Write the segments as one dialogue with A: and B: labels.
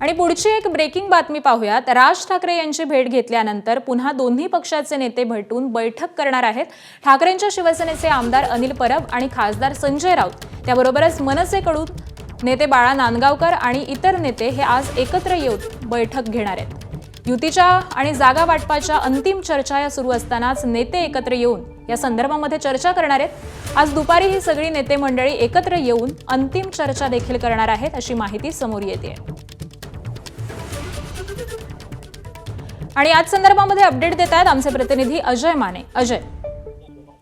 A: आणि पुढची एक ब्रेकिंग बातमी पाहूयात. राज ठाकरे यांची भेट घेतल्यानंतर पुन्हा दोन्ही पक्षाचे नेते भेटून बैठक करणार आहेत. ठाकरेंच्या शिवसेनेचे आमदार अनिल परब आणि खासदार संजय राऊत. त्याबरोबरच मनसेकडून नेते बाळा नांदगावकर आणि इतर नेते हे आज एकत्र येऊन बैठक घेणार आहेत. युतीच्या आणि जागा वाटपाच्या अंतिम चर्चा या सुरू असतानाच नेते एकत्र येऊन या संदर्भामध्ये चर्चा करणार आहेत. आज दुपारी ही सगळी नेते मंडळी एकत्र येऊन अंतिम चर्चा देखील करणार आहेत अशी माहिती समोर येते आणि याच संदर्भामध्ये अपडेट देत आहेत आमचे प्रतिनिधी अजय माने. अजय.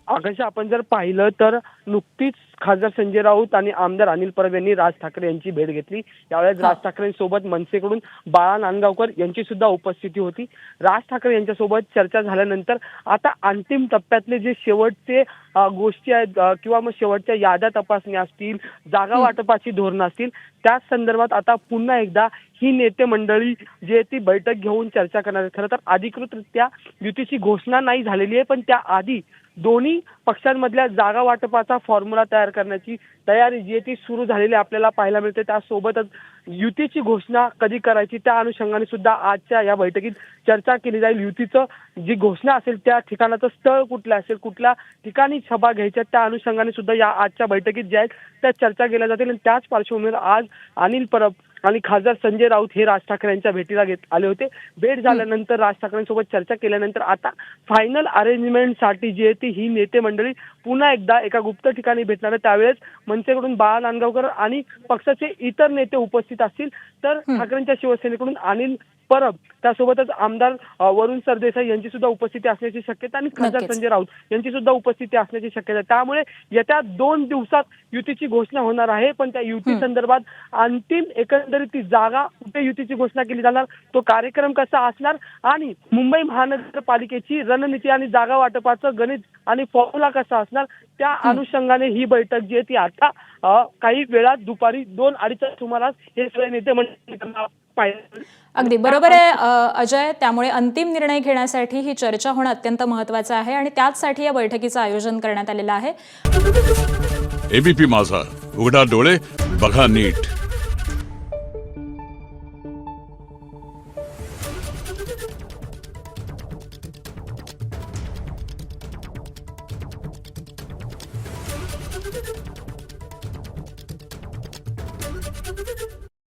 B: आकाश आपण जर पाहिलं तर नुकतीच खासदार संजय राऊत आणि आमदार अनिल परब यांनी राज ठाकरे यांची भेट घेतली. यावेळेस राज ठाकरेंसोबत मनसेकडून बाळा नांदगावकर यांची सुद्धा उपस्थिती होती. राज ठाकरे यांच्यासोबत चर्चा झाल्यानंतर आता अंतिम टप्प्यातले जे शेवटचे गोष्टी आहेत किंवा मग शेवटच्या याद्या तपासण्या असतील जागा वाटपाची धोरणं असतील त्या संदर्भात आता पुन्हा एकदा ही नेते मंडळी जी आहे ती बैठक घेऊन चर्चा करणार खरं तर अधिकृतरित्या युतीची घोषणा नाही झालेली आहे पण त्या आधी दोन्ही पक्षांमधल्या जागा वाटपाचा फॉर्म्युला तयार करण्याची तयारी जी आहे ती सुरू झालेली आपल्याला पाहायला मिळते. त्यासोबतच युतीची घोषणा कधी करायची त्या अनुषंगाने सुद्धा आजच्या या बैठकीत चर्चा केली जाईल. युतीचं जी घोषणा असेल त्या ठिकाणाचं स्थळ कुठलं असेल कुठल्या ठिकाणी सभा घ्यायच्या त्या अनुषंगाने सुद्धा या आजच्या बैठकीत ज्या आहेत त्या चर्चा केल्या जातील. आणि त्याच पार्श्वभूमीवर आज अनिल परब आणि खासदार संजय राऊत हे राज ठाकरे यांच्या भेटीला घेत आले होते. भेट झाल्यानंतर राज ठाकरेंसोबत चर्चा केल्यानंतर आता फायनल अरेंजमेंटसाठी जी आहे ती ही नेते मंडळी पुन्हा एकदा एका गुप्त ठिकाणी भेटणार आहे त्यावेळेस मनसेकडून बाळा नांदगावकर आणि पक्षाचे इतर नेते उपस्थित असतील. तर ठाकरेंच्या शिवसेनेकडून अनिल परब त्यासोबतच आमदार वरुण सरदेसाई यांची सुद्धा उपस्थिती असण्याची शक्यता आणि खासदार. संजय राऊत यांची सुद्धा उपस्थिती असण्याची शक्यता. त्यामुळे येत्या दोन दिवसात युतीची घोषणा होणार आहे पण त्या युती संदर्भात अंतिम एकंदरीत ती जागा कुठे युतीची घोषणा केली जाणार तो कार्यक्रम कसा असणार आणि मुंबई महानगरपालिकेची रणनीती आणि जागा वाटपाचं गणित आणि फॉर्म्युला कसा असणार त्या अनुषंगाने ही बैठक जी आहे ती आता काही वेळात दुपारी दोन अडीचच्या सुमारास हे सगळे नेते मंडळी
A: अगदी. बरोबर आहे अजय. त्यामुळे अंतिम निर्णय घेण्यासाठी ही चर्चा होणं अत्यंत महत्वाचं आहे आणि त्याचसाठी या बैठकीचं आयोजन करण्यात आलेलं आहे.
C: एबीपी माझा. उघडा डोळे बघा नीट.